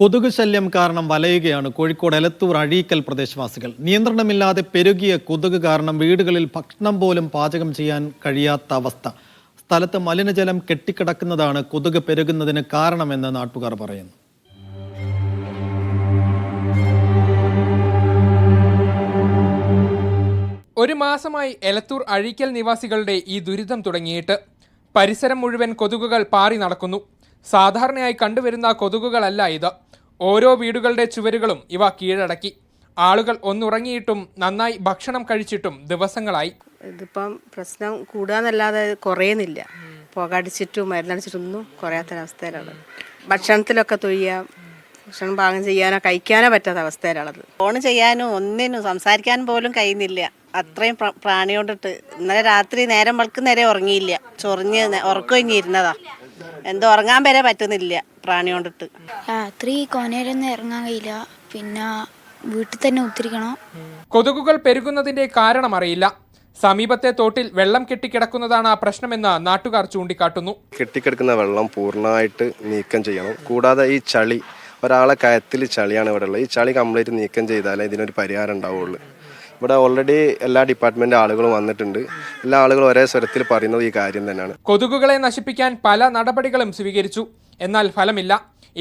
കൊതുക് ശല്യം കാരണം വലയുകയാണ് കോഴിക്കോട് എലത്തൂർ അഴീക്കൽ പ്രദേശവാസികൾ. നിയന്ത്രണമില്ലാതെ പെരുകിയ കൊതുക് കാരണം വീടുകളിൽ ഭക്ഷണം പോലും പാചകം ചെയ്യാൻ കഴിയാത്ത അവസ്ഥ. സ്ഥലത്ത് മലിനജലം കെട്ടിക്കിടക്കുന്നതാണ് കൊതുക് പെരുകുന്നതിന് കാരണമെന്ന് നാട്ടുകാർ പറയുന്നു. ഒരു മാസമായി എലത്തൂർ അഴീക്കൽ നിവാസികളുടെ ഈ ദുരിതം തുടങ്ങിയിട്ട് പരിസരം മുഴുവൻ കൊതുകുകൾ പാറി നടക്കുന്നു. സാധാരണയായി കണ്ടുവരുന്ന കൊതുകുകളല്ല ഇത്. ഓരോ വീടുകളുടെ ചുവരുകളും ഇവ കീഴടക്കി. ആളുകൾ ഒന്നുറങ്ങിയിട്ടും നന്നായി ഭക്ഷണം കഴിച്ചിട്ടും ദിവസങ്ങളായി. ഇതിപ്പം പ്രശ്നം കൂടാന്നല്ലാതെ കുറയുന്നില്ല. പുകടിച്ചിട്ടും മരുന്നടിച്ചിട്ടൊന്നും കുറയാത്തൊരവസ്ഥയിലാണ് ഭക്ഷണത്തിലൊക്കെ തൊയ്യാം ഭക്ഷണം പാകം ചെയ്യാനോ കഴിക്കാനോ പറ്റാത്ത അവസ്ഥയിലാണത് ഫോൺ ചെയ്യാനും ഒന്നിനും സംസാരിക്കാൻ പോലും കഴിയുന്നില്ല. അത്രയും പ്രാണിയോണ്ടിട്ട് പ്രാണി കൊണ്ടിട്ട് ഇന്നലെ രാത്രി നേരം വെളുക്കുന്നേരെ ഉറങ്ങിയില്ല. ചൊറിഞ്ഞ് നേ- ഉറക്കം കഴിഞ്ഞിരുന്നതാ എന്തോ ഉറങ്ങാൻ വരെ പറ്റുന്നില്ല പ്രാണി കൊണ്ടിട്ട്. രാത്രി കോനേരൊന്നും ഇറങ്ങാൻ കഴിയില്ല. പിന്നെ വീട്ടിൽ തന്നെ ഉത്തിരിക്കണം കൊതുകുകൾ പെരുകുന്നതിന്റെ കാരണം അറിയില്ല. സമീപത്തെ തോട്ടിൽ വെള്ളം കെട്ടിക്കിടക്കുന്നതാണ് പ്രശ്നമെന്ന് നാട്ടുകാർ ചൂണ്ടിക്കാട്ടുന്നു. കെട്ടിക്കിടക്കുന്ന വെള്ളം പൂർണമായിട്ട് നീക്കം ചെയ്യണം. കൂടാതെ ഈ ചളി ഒരാളെ കയത്തിൽ ചളിയാണ് ഇവിടെ ഉള്ളത് ഈ ചളി കംപ്ലീറ്റ് നീക്കം ചെയ്താലേ ഇതിനൊരു പരിഹാരം ഉണ്ടാവുള്ളൂ. ഇവിടെ ഓൾറെഡി എല്ലാ ഡിപ്പാർട്ട്മെന്റ് ആളുകളും വന്നിട്ടുണ്ട്. എല്ലാ ആളുകളും ഒരേ സ്വരത്തിൽ പറയുന്നത് ഈ കാര്യം തന്നെയാണ്. കൊതുകുകളെ നശിപ്പിക്കാൻ പല നടപടികളും സ്വീകരിച്ചു. എന്നാൽ ഫലമില്ല.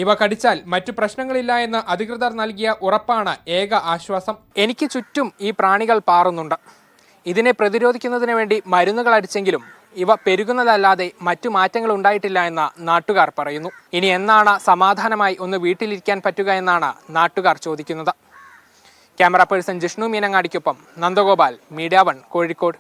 ഇവ കടിച്ചാൽ മറ്റു പ്രശ്നങ്ങളില്ല എന്ന് അധികൃതർ നൽകിയ ഉറപ്പാണ് ഏക ആശ്വാസം. എനിക്ക് ചുറ്റും ഈ പ്രാണികൾ പാറുന്നുണ്ട്. ഇതിനെ പ്രതിരോധിക്കുന്നതിന് വേണ്ടി മരുന്നുകൾ അടിച്ചെങ്കിലും ഇവ പെരുകുന്നതല്ലാതെ മറ്റു മാറ്റങ്ങൾ ഉണ്ടായിട്ടില്ല എന്ന് നാട്ടുകാർ പറയുന്നു. ഇനി എന്നാണ് സമാധാനമായി ഒന്ന് വീട്ടിലിരിക്കാൻ പറ്റുക എന്നാണ് നാട്ടുകാർ ചോദിക്കുന്നത്. ക്യാമറ പേഴ്സൺ ജിഷ്ണു മീനങ്ങാടിക്കൊപ്പം നന്ദഗോപാൽ മീഡിയ വൺ കോഴിക്കോട്.